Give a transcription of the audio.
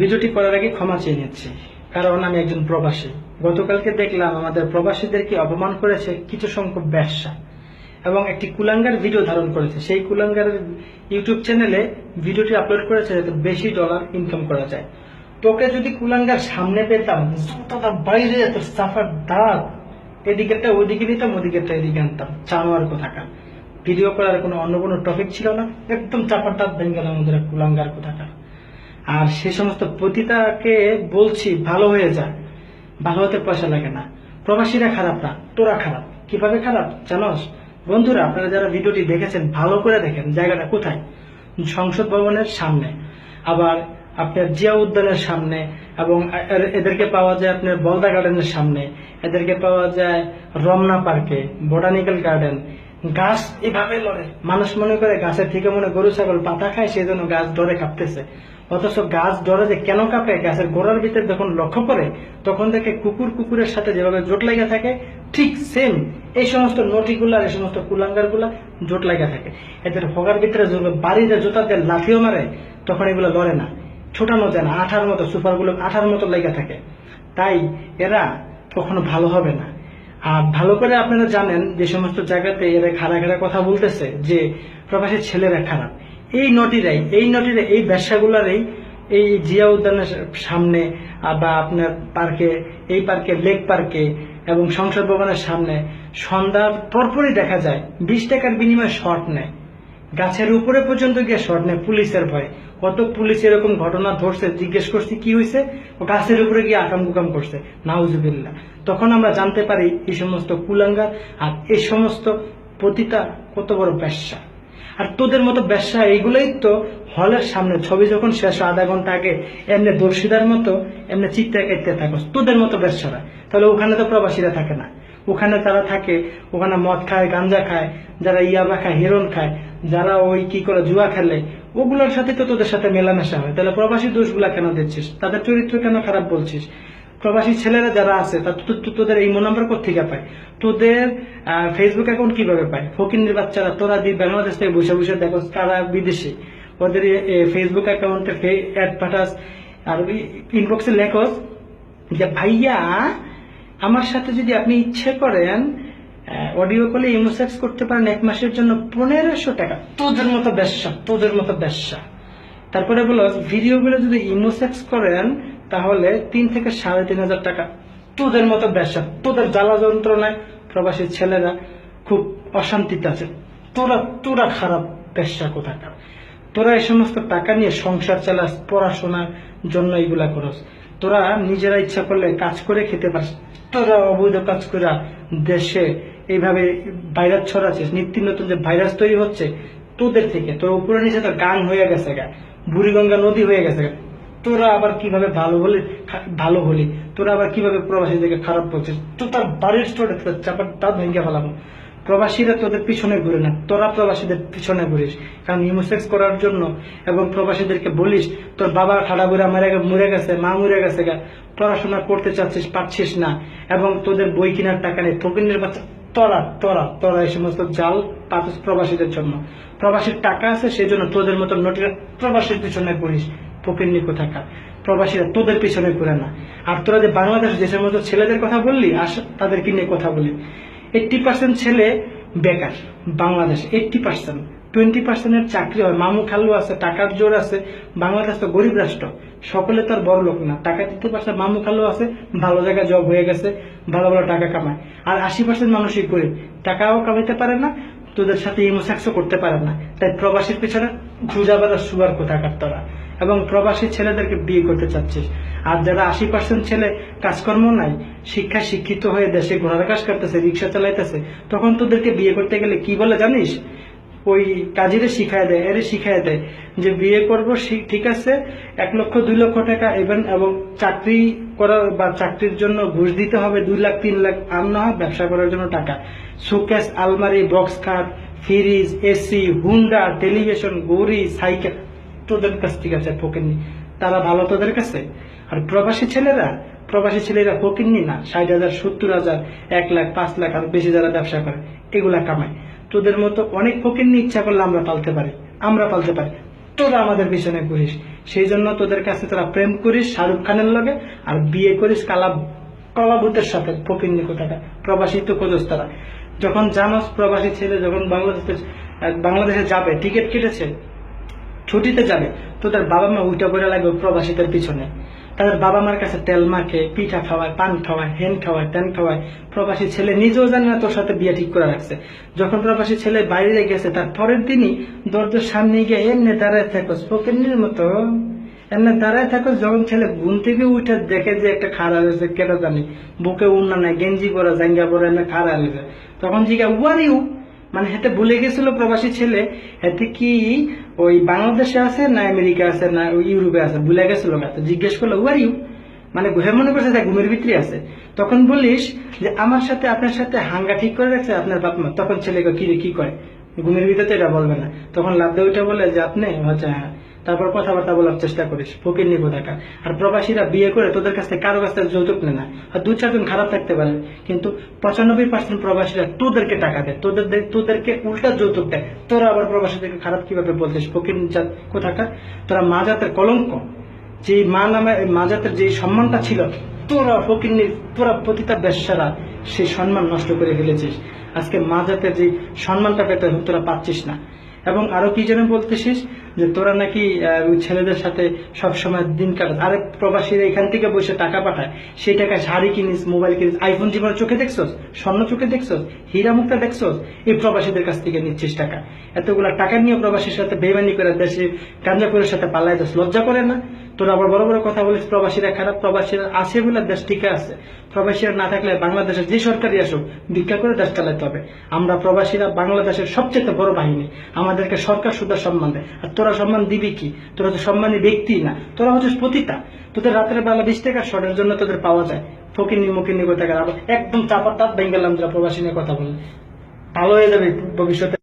ভিডিওটি করার আগে ক্ষমা চেয়ে নিচ্ছি, কারণ আমি একজন প্রবাসী। গতকালকে দেখলাম আমাদের প্রবাসীদেরকে অপমান করেছে কিছু সংখ্যক ব্যবসা এবং একটি কুলাঙ্গার ভিডিও ধারণ করেছে। সেই কুলাঙ্গারের ইউটিউব চ্যানেলে ভিডিওটি আপলোড করেছে যাতে বেশি ডলার ইনকাম করা যায়। তোকে যদি কুলাঙ্গার সামনে পেতাম বাইরে যেত সাফার দাঁত এদিকেরটা ওইদিকে নিতাম, ওদিকেরটা এদিকে আনতাম। চানোয়ার কোথাকার। ভিডিও করার কোনো অন্য কোনো টপিক ছিল না? একদম চাপার দাঁত ভেঙে গেল আমাদের কুলাঙ্গার কোথাকার। আর সে সমস্ত পতিতাকে বলছি, ভালো হয়ে যা। ভালো হতে পয়সা লাগে না। প্রবাসীরা খারাপ না, তোরা খারাপ। কীভাবে খারাপ, জানোস? বন্ধুরা, আপনারা যারা ভিডিওটি দেখেছেন, ভালো করে দেখেন জায়গাটা কোথায়। সংসদ ভবনের সামনে। আবার আপনার জিয়া উদ্যানের সামনে এবং এদেরকে পাওয়া যায় আপনার বলদা গার্ডেনের সামনে। এদেরকে পাওয়া যায় রমনা পার্কে বোটানিক্যাল গার্ডেন গাছ এভাবে লড়ে। মানুষ মনে করে গাছের থেকে মনে গরু, ছাগল, পাতা খায় সেই জন্য গাছ ডরে কাঁপতেছে। অথচ গাছ ডরে যে কেন কাঁপে, গাছের গোড়ার ভিতরে যখন লক্ষ্য করে, তখন দেখে কুকুর কুকুরের সাথে যেভাবে জোট লাগা থাকে, ঠিক সেম এই সমস্ত নটিগুলা এই সমস্ত কুলাঙ্গারগুলা জোট লাগা থাকে। এদের হগার ভিতরে বাড়িতে জোতা দিয়ে লাফিও মারে, তখন এগুলো লড়ে না। ছোটানো যায় না, আঠার মতো সুপারগুলো আঠার মতো লেগে থাকে। তাই এরা কখনো ভালো হবে না। আর ভালো করে আপনারা জানেন যে সমস্ত জায়গাতে এরা খারা খারা কথা বলতেছে যে প্রবাসী ছেলেরা খারাপ। এই নটিরাই এই নটিরা এই ব্যবসাগুলারই এই জিয়া উদ্যানের সামনে বা আপনার পার্কে, এই পার্কে, লেক পার্কে এবং সংসদ ভবনের সামনে সন্ধ্যার পরপরই দেখা যায়, বিশ টাকার বিনিময়ে শর্ট নেয়। গাছের উপরে পর্যন্ত গিয়ে শর্ট নেয়, পুলিশের ভয়ে। কত পুলিশ এরকম ঘটনা ধরছে, জিজ্ঞেস করছি, কি হয়েছে ও গাছের উপরে গিয়ে আকাম কুকাম করছে। নাউজুবিল্লা তখন আমরা জানতে পারি এই সমস্ত কুলাঙ্গার আর এই সমস্ত পতিতা কত বড় ব্যবসা। আর তোদের মতো ব্যবসা এইগুলোই তো হলের সামনে ছবি যখন শেষ আধা ঘণ্টা আগে, এমনি দর্শিদার মতো, এমনি চিত্তে কাটতে থাকো তোদের মতো ব্যবসারা। তাহলে ওখানে তো প্রবাসীরা থাকে না। ওখানে তারা থাকে, ওখানে মদ খায়, গাঞ্জা খায়, যারা ইয়াবা খায় হিরন খায়, যারা ওই কি করে, জুয়া খেলে, ওগুলোর সাথে তো তোদের সাথে মেলামেশা হয়। তাহলে প্রবাসী দোষগুলা কেন দিচ্ছিস? তাদের চরিত্র কেন খারাপ বলছিস? প্রবাসী ছেলেরা যারা আছে তোদের এই নাম্বার কোথেকে পায়? তোদের ফেসবুক অ্যাকাউন্ট কীভাবে পায়? ফকিনের বাচ্চারা তোরা দি বাংলাদেশ থেকে বসে বসে দেখো তারা বিদেশে। ওদের ফেসবুক অ্যাকাউন্টে অ্যাড পাঠাস, আর ইনবক্সে লেখস যে, ভাইয়া আমার সাথে যদি আপনি ইচ্ছে করেন অডিও কলে ইমোসেক্স করতে পারেন এক মাসের জন্য পনেরোশো টাকা। তোদের মতো ব্যবসা, তোদের মতো ব্যবসা। তারপরে বলো ভিডিওগুলো যদি ইমোসেক্স করেন, তাহলে তিন থেকে সাড়ে তিন হাজার টাকা। তোদের মতো ব্যবসা, তোদের জ্বালা যন্ত্রণায় প্রবাসী ছেলেরা খুব অশান্তিতে আছে। তোরা তোরা খারাপ ব্যবসা কোথাকার? তোরা এই সমস্ত টাকা নিয়ে সংসার চালাস, পড়াশোনার জন্য এইগুলা করস। তোরা নিজেরা ইচ্ছা করলে কাজ করে খেতে পারিস। তোরা অবৈধ কাজ করে দেশে এইভাবে ভাইরাস ছড়াচ্ছিস, নিত্য নতুন যে ভাইরাস তৈরি হচ্ছে তোদের থেকে। তোর উপরে নিচে তো গান হয়ে গেছে গা, বুড়িগঙ্গা নদী হয়ে গেছে গা। তোরা আবার কীভাবে ভালো হলে ভালো হলি? তোরা আবার কীভাবে প্রবাসীদেরকে খারাপ বলছিস? তো তার বাড়ির স্টোরে চাপার দাঁত ভেঙে ফেলাবো। প্রবাসীরা তোদের পিছনে ঘুরে না। তোরা প্রবাসীদের পিছনে ঘুরিস। কারণ ইমোসেক্স করার জন্য এবং প্রবাসীদেরকে বলিস, তোর বাবা ঠাডা বুড়া মরে মরে গেছে, মা মরে গেছে গা। পড়াশোনা করতে চাচ্ছিস, পারছিস না। এবং তোদের বই কেনার টাকা নেই। ফকিনের বাচ্চা, তোরা তোরা তোরা এই সমস্ত জাল পাতিস প্রবাসীদের জন্য। প্রবাসীর টাকা আছে সেই জন্য তোদের মতো নোটিরা প্রবাসীর পিছনে ঘুরিস। ফকির কোথাকার? প্রবাসীরা তোদের পিছনে ঘুরে না। আর তোরা যে বাংলাদেশ যে সমস্ত ছেলেদের কথা বললি আস তাদেরকে নিয়ে কথা বলি? এইটটি পার্সেন্ট ছেলে বেকার, বাংলাদেশ এইটটি পার্সেন্ট টোয়েন্টি পার্সেন্টের চাকরি হয়। মামু খালু আছে, টাকার জোর আছে, বাংলাদেশ তো গরিব রাষ্ট্র, সকলে তো আর বড় লোক না। টাকা দিতে পারছে, মামু খালু আছে, ভালো জায়গায় জব হয়ে গেছে, ভালো ভালো টাকা কামায়। আর আশি পার্সেন্ট মানুষই গরিব, টাকাও কামাইতে পারে না, তোদের সাথে ইমোসাক্সও করতে পারে না। তাই প্রবাসীর পেছনে জুজাবাদা সুগার কোথাকার তোরা? এবং প্রবাসী ছেলেদেরকে বিয়ে করতে চাচ্ছিস। আর যারা আশি পার্সেন্ট ছেলে কাজকর্ম নাই শিক্ষা শিক্ষিত হয়ে দেশে ঘোড়ার কাজ করতেছে, রিক্সা চালাইতেছে, তখন তোদেরকে বিয়ে করতে গেলে কি বলে জানিস? ওই কাজীরে শিখায় দেয় এর শিখায় দেয় যে বিয়ে করব ঠিক আছে, এক লক্ষ, দুই লক্ষ টাকা এবং এবং চাকরি করার বা চাকরির জন্য ঘুষ দিতে হবে দুই লাখ, তিন লাখ, আর না হয় ব্যবসা করার জন্য টাকা। সুকেস আলমারি, বক্স খাট, ফ্রিজ, এসি, হুন্ডা, টেলিভিশন গড়ি সাইকেল তোদের কাছ থেকে আছে ফকিরনি তারা ভালো তোদের কাছে? আর প্রবাসী ছেলেরা? প্রবাসী ছেলেরা ফকিরনি না? ষাট হাজার, সত্তর হাজার, এক লাখ, পাঁচ লাখ আর বেশি যারা ব্যবসা করে, এগুলা কামায়। তোদের মতো অনেক ফকিরনি ইচ্ছা করলে আমরা পালতে পারি। আমরা পালতে পারি। তোরা আমাদের পিছনে ঘুরিস। সেই জন্য তোদের কাছে তোরা প্রেম করিস শাহরুখ খানের লগে, আর বিয়ে করিস কালা কলাভূতের সাথে। ফকির নিকোটাটা প্রবাসী তো খোঁজস তারা। যখন জানোস প্রবাসী ছেলে যখন বাংলাদেশে বাংলাদেশে যাবে, টিকিট কেটেছে ছুটিতে যাবে, তো তার বাবা মা উল্টা করে লাগবে প্রবাসীদের পিছনে। তাদের বাবা মার কাছে তেল মাখে, পিঠা খাওয়ায়, পান খাওয়ায়, হেন খাওয়ায়, তেন খাওয়ায়। প্রবাসী ছেলে নিজেও জানে না তোর সাথে বিয়ে ঠিক করে রাখছে। যখন প্রবাসী ছেলে বাইরে গেছে, তার পরের দিনই দরজার সামনে গিয়ে এমনি দাঁড়ায় থাকো স্পোকেনের মতো। এমনি দাঁড়ায় থাকো, যখন ছেলে ঘুম থেকে উঠে দেখে যে একটা খাড়া রয়েছে কেন জানি। বুকে উন্না নাই, গেঞ্জি পরা, জাঙ্গা পরা এমনি খাড়া রয়েছে তখন জিজ্ঞা ওয়ার ইউ মানে হেতে ভুলে গেছিল প্রবাসী ছেলে, হেতে কি ওই বাংলাদেশে আছে না আমেরিকা আছে না ইউরোপে আছে? ভুলে গেছিল জিজ্ঞেস করল ওয়ার ইউ মানে ঘুরে মনে করছে যে ঘুমের ভিতরে আছে। তখন বলিস যে, আমার সাথে, আপনার সাথে হাঙ্গা ঠিক করে রাখছে আপনার বাপ মা। তখন ছেলেকে কি কি করে ঘুমের ভিতরে তো এটা বলবে না। তখন লাভ ওইটা বলে যে, আপনি হচ্ছে হ্যাঁ তারপর কথাবার্তা বলার চেষ্টা করিস, ফকির টাকা আর প্রবাসীরা বিয়ে করে তোদের কাছ থেকে কারও কাছ থেকে যৌতুক নেয় না। আর দু চারজন খারাপ থাকতে পারে। কিন্তু পঁচানব্বই পার্সেন্ট প্রবাসীরা তোদেরকে টাকা দেয়। তোদের তোদেরকে উল্টা যৌতুক দেয়। তোরা আবার প্রবাসীদেরকে খারাপ কীভাবে বলছিস? ফকির জাত কোথাকার? তোরা মা জাতের কলঙ্ক। যে মা নামে, মা জাতের যে সম্মানটা ছিল, তোরা ফকির তোরা প্রতিটা ব্যবসারা সেই সম্মান নষ্ট করে ফেলেছিস। আজকে মা জাতের যে সম্মানটা পেতে তোরা পাচ্ছিস না। এবং আরও কি যেন বলতেছিস? যে তোরা নাকি ছেলেদের সাথে সব সময় দিন কাটাস। আরে প্রবাসীরা এখান থেকে বসে টাকা পাঠায়। সেই টাকা শাড়ি কিনিস, মোবাইল কিনিস আইফোন জীবনে চোখে দেখছস? স্বর্ণ চোখে দেখছস? হীরা মুক্তা দেখছস? এই প্রবাসীদের কাছ থেকে নিচ্ছিস টাকা। এতগুলা টাকা নিয়ে প্রবাসীর সাথে বেমানি করে দেশে গাঞ্জাপুরের সাথে পাল্লাই যাস লজ্জা করে না? তোরা আবার বড় বড় কথা বলিস, প্রবাসীরা খারাপ, প্রবাসীরা আছে বলে দেশ টিকে আছে। প্রবাসীরা না থাকলে বাংলাদেশের যে সরকারই আসুক, ভিক্ষা করে দেশ চালাতে হবে। আমরা প্রবাসীরা বাংলাদেশের সবচেয়ে বড় বাহিনী। আমাদেরকে সরকার সুদ্ধা সম্মান দেয়। আর তোরা সম্মান দিবি কি? তোরা তো সম্মানী ব্যক্তি না। তোরা হচ্ছে পতিতা। তোদের রাতের বেলা বিশ টাকা শটের জন্য তোদের পাওয়া যায়। ফকির নিমুখের টাকা আবার একদম চাপা তাপ বেঙ্গালাম যারা প্রবাসী নিয়ে কথা বলে। ভালো হয়ে যাবে ভবিষ্যতে।